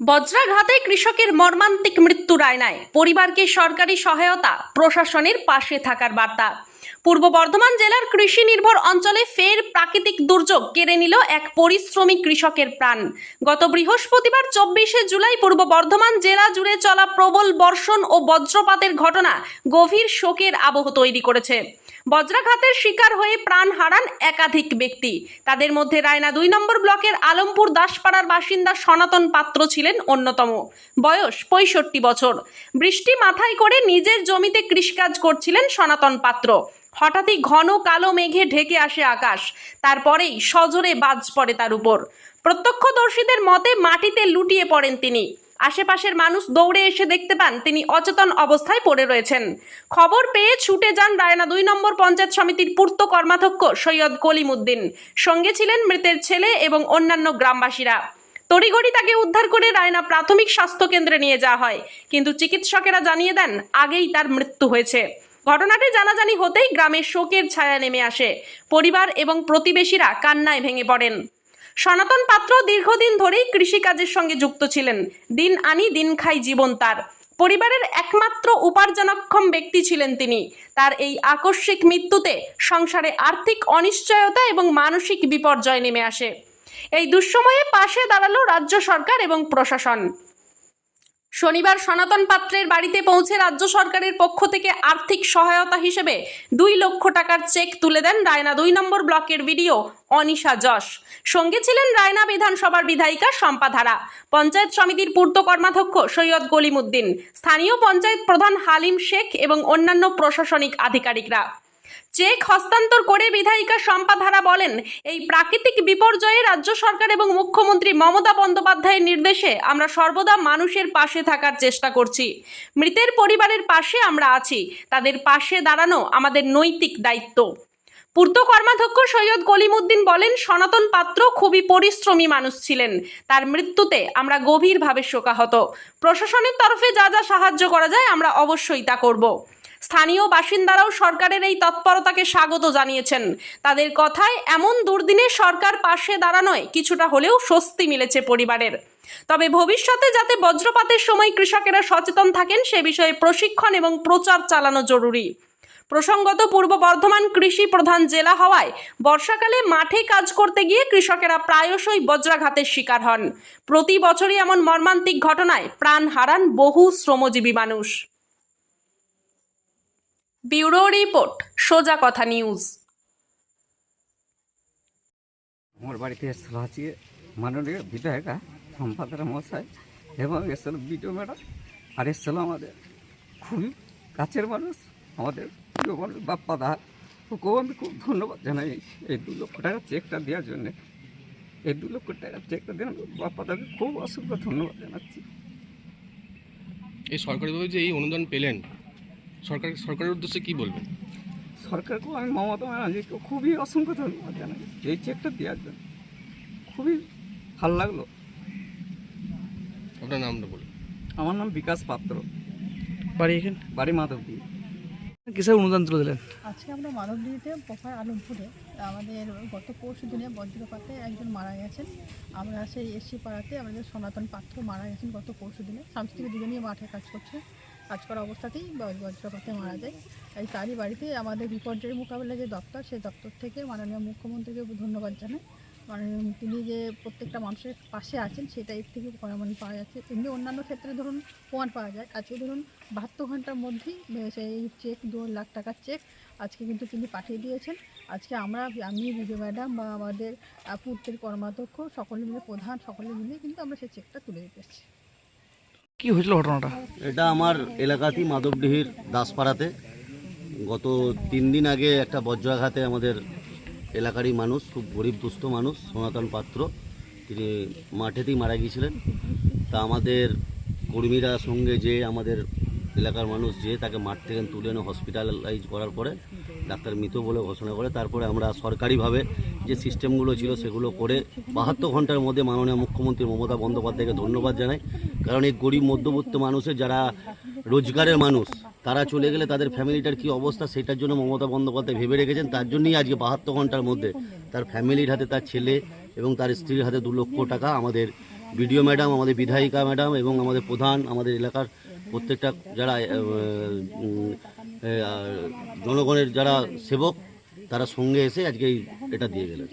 বজ্রাঘাতে কৃষকের মর্মান্তিক মৃত্যু রায় রায়নায় পরিবারকে সরকারি সহায়তা প্রশাসনের পাশে থাকার বার্তা। পূর্ব বর্ধমান জেলার কৃষি নির্ভর অঞ্চলে ফের প্রাকৃতিক দুর্যোগ কেড়ে নিল এক পরিশ্রমী কৃষকের প্রাণ। গত বৃহস্পতিবার চব্বিশে জুলাই পূর্ব বর্ধমান জেলা জুড়ে চলা প্রবল বর্ষণ ও বজ্রপাতের ঘটনা গভীর শোকের আবহ তৈরি করেছে। বজ্রাঘাতের শিকার হয়ে প্রাণ হারান একাধিক ব্যক্তি। তাদের মধ্যে রায়না দুই নম্বর ব্লকের আলমপুর দাসপাড়ার বাসিন্দা সনাতন পাত্র ছিলেন অন্যতম। বয়স পঁয়ষট্টি বছর। বৃষ্টি মাথায় করে নিজের জমিতে কৃষিকাজ করছিলেন সনাতন পাত্র। হঠাৎই ঘন কালো মেঘে ঢেকে আসে আকাশ। তারপরেই সজোরে বাজ পড়ে তার উপর। প্রত্যক্ষদর্শীদের মতে মাটিতে লুটিয়ে পড়েন তিনি। আশেপাশের মানুষ দৌড়ে এসে দেখতে পান তিনি অচেতন অবস্থায় পড়ে রয়েছেন। খবর পেয়ে ছুটে যান রায়না দুই নম্বর পঞ্চায়েত সমিতির পূর্ত কর্মাধ্যক্ষ সৈয়দ কলিমুদ্দিন। সঙ্গে ছিলেন মৃতের ছেলে এবং অন্যান্য গ্রামবাসীরা। তড়িঘড়ি তাকে উদ্ধার করে রায়না প্রাথমিক স্বাস্থ্য কেন্দ্রে নিয়ে যাওয়া হয়। কিন্তু চিকিৎসকেরা জানিয়ে দেন, আগেই তার মৃত্যু হয়েছে। ঘটনাটি জানাজানি হতেই গ্রামে শোকের ছায়া নেমে আসে। পরিবার এবং প্রতিবেশীরা কান্নায় ভেঙে পড়েন। সনাতন পাত্র দীর্ঘদিন ধরেই কৃষিকাজের সঙ্গে যুক্ত ছিলেন। দিন আনি দিন খাই জীবন তার। পরিবারের একমাত্র উপার্জনক্ষম ব্যক্তি ছিলেন তিনি। তার এই আকস্মিক মৃত্যুতে সংসারে আর্থিক অনিশ্চয়তা এবং মানসিক বিপর্যয় নেমে আসে। এই দুঃসময়ে পাশে দাঁড়াল রাজ্য সরকার এবং প্রশাসন। শনিবার সনাতন পাত্রের বাড়িতে পৌঁছে রাজ্য সরকারের পক্ষ থেকে আর্থিক সহায়তা হিসেবে দুই লক্ষ টাকার চেক তুলে দেন রায়না দুই নম্বর ব্লকের ভিডিও অনিশা যশ। সঙ্গে ছিলেন রায়না বিধানসভার বিধায়িকা শম্পাধারা পঞ্চায়েত সমিতির পূর্ত কর্মাধ্যক্ষ সৈয়দ কলিমুদ্দিন স্থানীয় পঞ্চায়েত প্রধান হালিম শেখ এবং অন্যান্য প্রশাসনিক আধিকারিকরা। চেক হস্তান্তর করে বিধায়িকা শম্পাধারা বলেন, এই প্রাকৃতিক বিপর্যয়ে রাজ্য সরকার এবং মুখ্যমন্ত্রী মমতা বন্দ্যোপাধ্যায়ের নির্দেশে আমরা সর্বদা মানুষের পাশে থাকার চেষ্টা করছি। মৃতের পরিবারের পাশে আমরা আছি, তাদের পাশে দাঁড়ানো আমাদের নৈতিক দায়িত্ব। পূর্ত কর্মাধ্যক্ষ সৈয়দ কলিমুদ্দিন বলেন, সনাতন পাত্র খুবই পরিশ্রমী মানুষ ছিলেন। তার মৃত্যুতে আমরা গভীরভাবে শোকাহত। প্রশাসনের তরফে যা যা সাহায্য করা যায়, আমরা অবশ্যই তা করব। স্থানীয় বাসিন্দারাও সরকারের এই তৎপরতাকে স্বাগত জানিয়েছেন। তাদের কথায়, এমন দুর্দিনে সরকার পাশে দাঁড়ানোয় কিছুটা হলেও স্বস্তি মিলেছে পরিবারের। তবে ভবিষ্যতে যাতে বজ্রপাতের সময় কৃষকেরা সচেতন থাকেন, সে বিষয়ে প্রশিক্ষণ এবং প্রচার চালানো জরুরি। প্রসঙ্গত, পূর্ব বর্ধমান কৃষি প্রধান জেলা হওয়ায় বর্ষাকালে মাঠে কাজ করতে গিয়ে কৃষকেরা প্রায়শই বজ্রাঘাতের শিকার হন। প্রতি বছরই এমন মর্মান্তিক ঘটনায় প্রাণ হারান বহু শ্রমজীবী মানুষ। ব্যুরো রিপোর্ট সোজা কথা নিউজ। আমার বাড়িতে এসেছিল আজকে মাননীয় বিধায়িকা সম্পাদনা মশাই এবং এসেছিল বিডিও ম্যাডাম আর এসেছিল আমাদের খুবই কাছের মানুষ আমাদের প্রিয় মানুষ বাপ্পা দা। ওকেও আমি খুব ধন্যবাদ জানাই এই দু লক্ষ টাকা চেকটা দেওয়ার জন্যে। এই দু লক্ষ টাকা চেকটা দেওয়ার বাপ্পা দাকে খুব অসংখ্য ধন্যবাদ জানাচ্ছি। এই সরকারিভাবে যে এই অনুদান পেলেন সরকার সরকারের উদ্দেশ্যে কি বলবেন? সরকারকেও আমি মমতা ব্যানার্জিকে খুবই অসংখ্য ধন্যবাদ জানাই। এই চেকটা দেওয়ার জন্য। খুবই ভালো লাগল। আপনার নামটা বলুন। আমার নাম বিকাশ পাত্র। বাড়ি এখানে? বাড়ি মাধবদী। কিসের অনুদান তুলে দিলেন? আজকে আমরা মানবডিতে পোখার আলমপুরে আমাদের গত পরশু দিনে বজ্রপাতে একজন মারা গেছেন। আমরা সেই এসসি পাড়াতে আমাদের সনাতন পাত্র মারা গেছেন গত পরশু দিনে। স্বামী দুজনেই মাঠে কাজ করছে। কাজ করা অবস্থাতেই বজ্রপাতে মারা যায়। তাই তারই বাড়িতে আমাদের বিপর্যয় মোকাবিলা যে দপ্তর সেই দপ্তর থেকে মাননীয় মুখ্যমন্ত্রীকে ধন্যবাদ জানাই। মানে তিনি যে প্রত্যেকটা মানুষের পাশে আছেন, সেটা এর থেকে প্রমাণ পাওয়া যাচ্ছে। এমনি অন্যান্য ক্ষেত্রে ধরুন প্রমাণ পাওয়া যায়। আজকে ধরুন বাহাত্তর ঘণ্টার মধ্যেই সেই চেক দু লাখ টাকার চেক আজকে কিন্তু তিনি পাঠিয়ে দিয়েছেন। আজকে আমরা, আমি, বিজয় ম্যাডাম বা আমাদের পূর্তের কর্মাধ্যক্ষ, সকলে মিলে প্রধান, সকলে মিলে কিন্তু আমরা সেই চেকটা তুলে দিতে কি হয়েছিল ঘটনাটা? এটা আমার এলাকাতেই মাধবডিহির দাসপাড়াতে। গত তিন দিন আগে একটা বজ্রাঘাতে আমাদের এলাকারই মানুষ, খুব গরিব দুস্থ মানুষ, সনাতন পাত্র, তিনি মাঠেতেই মারা গিয়েছিলেন। তা আমাদের কর্মীরা সঙ্গে যে আমাদের এলাকার মানুষ যে তাকে মাঠ থেকে তুলে এনে হসপিটালাইজ করার পরে ডাক্তার মৃত বলে ঘোষণা করে, তারপরে আমরা সরকারিভাবে যে সিস্টেমগুলো ছিল সেগুলো করে বাহাত্তর ঘণ্টার মধ্যে মাননীয় মুখ্যমন্ত্রী মমতা বন্দ্যোপাধ্যায়কে ধন্যবাদ জানাই। কারণ এই গরিব, মধ্যবিত্ত মানুষের যারা রোজগারের মানুষ, তারা চলে গেলে তাদের ফ্যামিলিটার কী অবস্থা সেটার জন্য মমতা বন্দ্যোপাধ্যায় ভেবে রেখেছেন। তার জন্যই আজকে বাহাত্তর ঘণ্টার মধ্যে তার ফ্যামিলির হাতে তার ছেলে এবং তার স্ত্রীর হাতে দু লক্ষ টাকা আমাদের বিডিও ম্যাডাম, আমাদের বিধায়িকা ম্যাডাম এবং আমাদের প্রধান, আমাদের এলাকার প্রত্যেকটা যারা জনগণের যারা সেবক তারা সঙ্গে এসে আজকে এটা দিয়ে গেলেন।